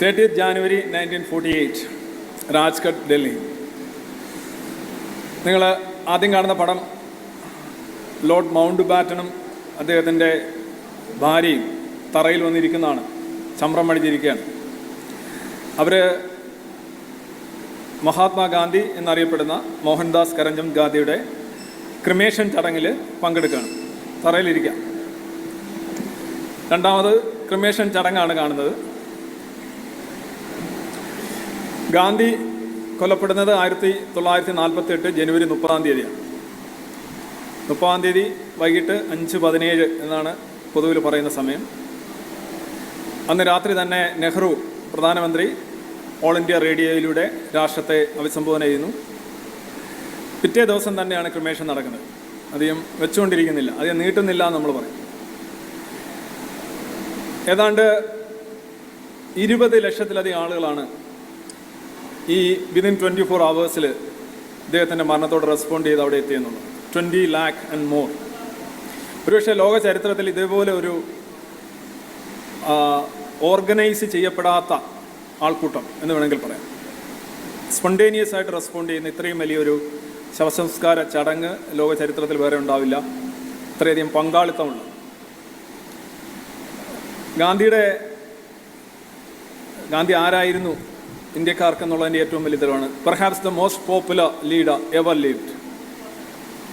Thirtieth January nineteen forty eight Rajghat Delhi നിങ്ങൾ ആദ്യം കാണുന്ന പടം ലോർഡ് മൗണ്ട് ബാറ്റണും അദ്ദേഹത്തിന്റെ ഭാര്യയും തറയിൽ വന്നിരിക്കുന്നതാണ്. ചമ്രം അടിച്ചിരിക്കുകയാണ് അവർ മഹാത്മാഗാന്ധി എന്നറിയപ്പെടുന്ന മോഹൻദാസ് കരംചന്ദ് ഗാന്ധിയുടെ ക്രിമേഷൻ ചടങ്ങിൽ പങ്കെടുക്കുകയാണ്. തറയിലിരിക്കുക. രണ്ടാമത് ക്രിമേഷൻ ചടങ്ങാണ് കാണുന്നത്. ഗാന്ധി കൊല്ലപ്പെടുന്നത് ആയിരത്തി തൊള്ളായിരത്തി നാൽപ്പത്തി എട്ട് ജനുവരി മുപ്പതാം തീയതിയാണ്. മുപ്പതാം തീയതി വൈകിട്ട് അഞ്ച് പതിനേഴ് എന്നാണ് പൊതുവിൽ പറയുന്ന സമയം. അന്ന് രാത്രി തന്നെ നെഹ്റു പ്രധാനമന്ത്രി ഓൾ ഇന്ത്യ റേഡിയോയിലൂടെ രാഷ്ട്രത്തെ അഭിസംബോധന ചെയ്യുന്നു. പിറ്റേ ദിവസം തന്നെയാണ് ക്രിമേഷൻ നടക്കുന്നത്. അധികം വെച്ചുകൊണ്ടിരിക്കുന്നില്ല. അധികം നീട്ടുന്നില്ല എന്ന് നമ്മൾ പറയും. ഏതാണ്ട് ഇരുപത് ലക്ഷത്തിലധികം ആളുകളാണ് ഈ വിതിൻ ട്വന്റി ഫോർ അവേഴ്സിൽ ഇദ്ദേഹത്തിന്റെ മരണത്തോട് റെസ്പോണ്ട് ചെയ്ത് അവിടെ എത്തിയെന്നുള്ളു ട്വന്റി ലാക്ക് ആൻഡ് മോർ ഒരുപക്ഷെ ലോക ചരിത്രത്തിൽ ഇതേപോലെ ഒരു ഓർഗനൈസ് ചെയ്യപ്പെടാത്ത ആൾക്കൂട്ടം എന്ന് വേണമെങ്കിൽ പറയാം. സ്പോണ്ടേനിയസ് ആയിട്ട് റെസ്പോണ്ട് ചെയ്യുന്ന ഇത്രയും വലിയൊരു ശവസംസ്കാര ചടങ്ങ് ലോക ചരിത്രത്തിൽ വേറെ ഉണ്ടാവില്ല. ഇത്രയധികം പങ്കാളിത്തമുള്ള. ഗാന്ധിയുടെ ഗാന്ധി ആരായിരുന്നു? ഇന്ത്യക്കാർക്ക് എന്നുള്ളതിന്റെ ഏറ്റവും വലിയ തെളിവാണ്. Perhaps the most popular leader ever lead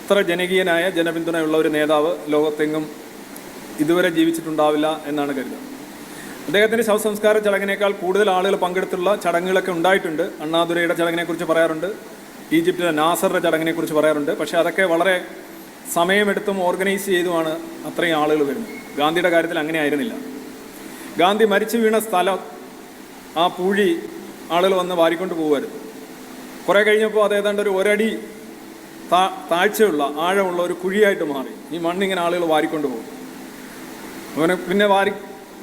ഇത്ര ജനകീയനായ ജനപിന്തുണയുള്ള ഒരു നേതാവ് ലോകത്തെങ്ങും ഇതുവരെ ജീവിച്ചിട്ടുണ്ടാവില്ല എന്നാണ് കരുതുന്നത് അദ്ദേഹത്തിന്റെ ശവസംസ്കാര ചടങ്ങിനേക്കാൾ കൂടുതൽ ആളുകൾ പങ്കെടുത്തുള്ള ചടങ്ങുകളൊക്കെ ഉണ്ടായിട്ടുണ്ട്. അണ്ണാദുരയുടെ ചടങ്ങിനെക്കുറിച്ച് പറയാറുണ്ട്. ഈജിപ്തിലെ നാസറുടെ ചടങ്ങിനെക്കുറിച്ച് പറയാറുണ്ട്. പക്ഷേ അതൊക്കെ വളരെ സമയമെടുത്തും ഓർഗനൈസ് ചെയ്തുമാണ് അത്രയും ആളുകൾ വരുന്നത്. ഗാന്ധിയുടെ കാര്യത്തിൽ അങ്ങനെ ആയിരുന്നില്ല ഗാന്ധി മരിച്ചു വീണ സ്ഥലം ആ പൂഴി ആളുകൾ വന്ന് വാരിക്കൊണ്ട് പോകുമായിരുന്നു കുറേ കഴിഞ്ഞപ്പോൾ അത് ഏതാണ്ട് ഒരു ഒരടി താ താഴ്ചയുള്ള ആഴമുള്ള ഒരു കുഴിയായിട്ട് മാറി. ഈ മണ്ണിങ്ങനെ ആളുകൾ വാരിക്കൊണ്ട് പോകും. അങ്ങനെ പിന്നെ വാരി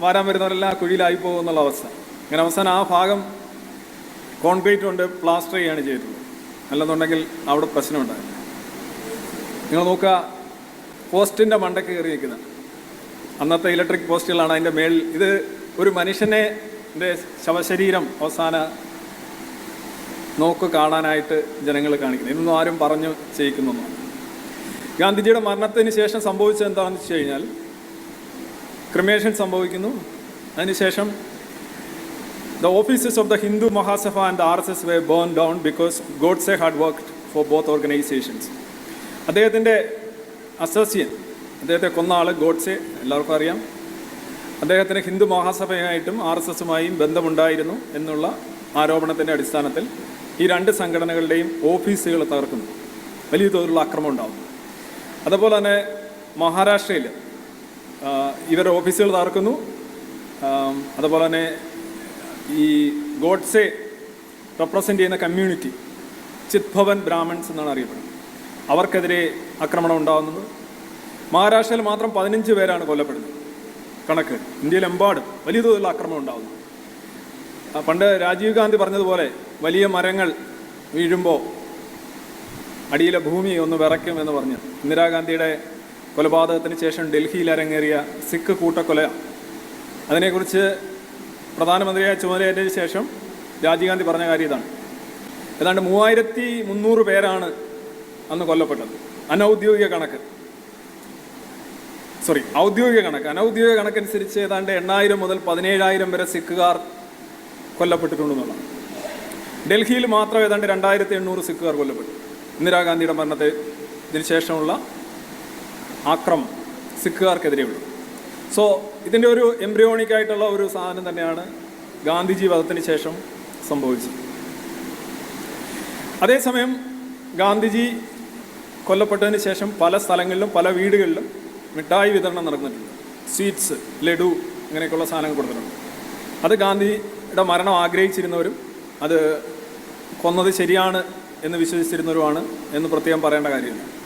വാരാൻ വരുന്നവരെല്ലാം കുഴിയിലായി പോകും എന്നുള്ള അവസ്ഥ. അങ്ങനെ അവസാനം ആ ഭാഗം കോൺക്രീറ്റ് കൊണ്ട് പ്ലാസ്റ്റർ ചെയ്യാണ് ചെയ്തിട്ടുള്ളത് അല്ലെന്നുണ്ടെങ്കിൽ അവിടെ പ്രശ്നമുണ്ടായില്ല നിങ്ങൾ നോക്കുക പോസ്റ്റിന്റെ മണ്ടയ്ക്ക് കയറി നിൽക്കുന്ന അന്നത്തെ ഇലക്ട്രിക് പോസ്റ്റുകളാണ് അതിന്റെ മേളിൽ. ഇത് ഒരു മനുഷ്യനെ ശവശരീരം അവസാന നോക്ക് കാണാനായിട്ട് ജനങ്ങൾ കാണിക്കുന്നത്. ഇതൊന്നും ആരും പറഞ്ഞു ചെയ്യിക്കുന്നൊന്നും ഗാന്ധിജിയുടെ മരണത്തിന് ശേഷം സംഭവിച്ചത് എന്താണെന്ന് വെച്ച് കഴിഞ്ഞാൽ ക്രിമേഷൻ സംഭവിക്കുന്നു. അതിനുശേഷം the offices of the Hindu Mahasabha and R S S were burn down because Godse had worked for both organisations അദ്ദേഹത്തിന്റെ അസോസിയൻ അദ്ദേഹത്തെ കൊന്ന ആൾ ഗോഡ്സെ എല്ലാവർക്കും അറിയാം. അദ്ദേഹത്തിന് ഹിന്ദു മഹാസഭയായിട്ടും ആർ എസ് എസുമായും ബന്ധമുണ്ടായിരുന്നു എന്നുള്ള ആരോപണത്തിന്റെ അടിസ്ഥാനത്തിൽ ഈ രണ്ട് സംഘടനകളുടെയും ഓഫീസുകൾ തകർക്കുന്നു. വലിയ തോതിലുള്ള അക്രമം ഉണ്ടാകും അതുപോലെ തന്നെ മഹാരാഷ്ട്രയിൽ ഇവരുടെ ഓഫീസുകൾ തകർക്കുന്നു. അതുപോലെ തന്നെ ഈ ഗോഡ്സെ റെപ്രസെന്റ് ചെയ്യുന്ന കമ്മ്യൂണിറ്റി ചിത്ഭവൻ ബ്രാഹ്മൺസ് എന്നാണ് അറിയപ്പെടുന്നത്. അവർക്കെതിരെ ആക്രമണം ഉണ്ടാകുന്നത്. മഹാരാഷ്ട്രയിൽ മാത്രം പതിനഞ്ച് പേരാണ് കൊല്ലപ്പെടുന്നത്. കണക്ക്. ഇന്ത്യയിലെമ്പാടും വലിയ തോതിലുള്ള ആക്രമണം ഉണ്ടാകുന്നു പണ്ട് രാജീവ് ഗാന്ധി പറഞ്ഞതുപോലെ വലിയ മരങ്ങൾ വീഴുമ്പോൾ അടിയിലെ ഭൂമി ഒന്ന് വിറയ്ക്കും എന്ന് പറഞ്ഞ് ഇന്ദിരാഗാന്ധിയുടെ കൊലപാതകത്തിന് ശേഷം ഡൽഹിയിൽ അരങ്ങേറിയ സിഖ് കൂട്ടക്കൊല. അതിനെക്കുറിച്ച് പ്രധാനമന്ത്രിയായ ചുമതലയേറ്റതിന് ശേഷം രാജീവ് ഗാന്ധി പറഞ്ഞ കാര്യം ഇതാണ്. ഏതാണ്ട് മൂവായിരത്തി മുന്നൂറ് പേരാണ് അന്ന് കൊല്ലപ്പെട്ടത്. അനൗദ്യോഗിക കണക്ക്. സോറി ഔദ്യോഗിക കണക്ക്. അനൗദ്യോഗിക കണക്കനുസരിച്ച് ഏതാണ്ട് എണ്ണായിരം മുതൽ പതിനേഴായിരം വരെ സിഖുകാർ കൊല്ലപ്പെട്ടിട്ടുണ്ടെന്നുള്ളതാണ് ഡൽഹിയിൽ മാത്രം ഏതാണ്ട് രണ്ടായിരത്തി എണ്ണൂറ് സിഖുകാർ കൊല്ലപ്പെട്ടു. ഇന്ദിരാഗാന്ധിയുടെ മരണത്തെ ഇതിന് ശേഷമുള്ള ആക്രമം സിഖുകാർക്കെതിരെയുള്ളത് സോ ഇതിന്റെ ഒരു എംബ്രിയോണിക് ആയിട്ടുള്ള ഒരു സാധനം തന്നെയാണ് ഗാന്ധിജി വധത്തിന് ശേഷം സംഭവിച്ചത്. അതേസമയം ഗാന്ധിജി കൊല്ലപ്പെട്ടതിന് ശേഷം പല സ്ഥലങ്ങളിലും പല വീടുകളിലും മിഠായി വിതരണം നടന്നിട്ടുണ്ട്. സ്വീറ്റ്സ് ലഡു അങ്ങനെയൊക്കെയുള്ള സാധനങ്ങൾ കൊടുത്തിട്ടുണ്ട്. അത് ഗാന്ധിയുടെ മരണം ആഗ്രഹിച്ചിരുന്നവരും അത് കൊന്നത് ശരിയാണ് എന്ന് വിശ്വസിച്ചിരുന്നവരുമാണ് എന്ന് പ്രത്യേകം പറയേണ്ട കാര്യമില്ല.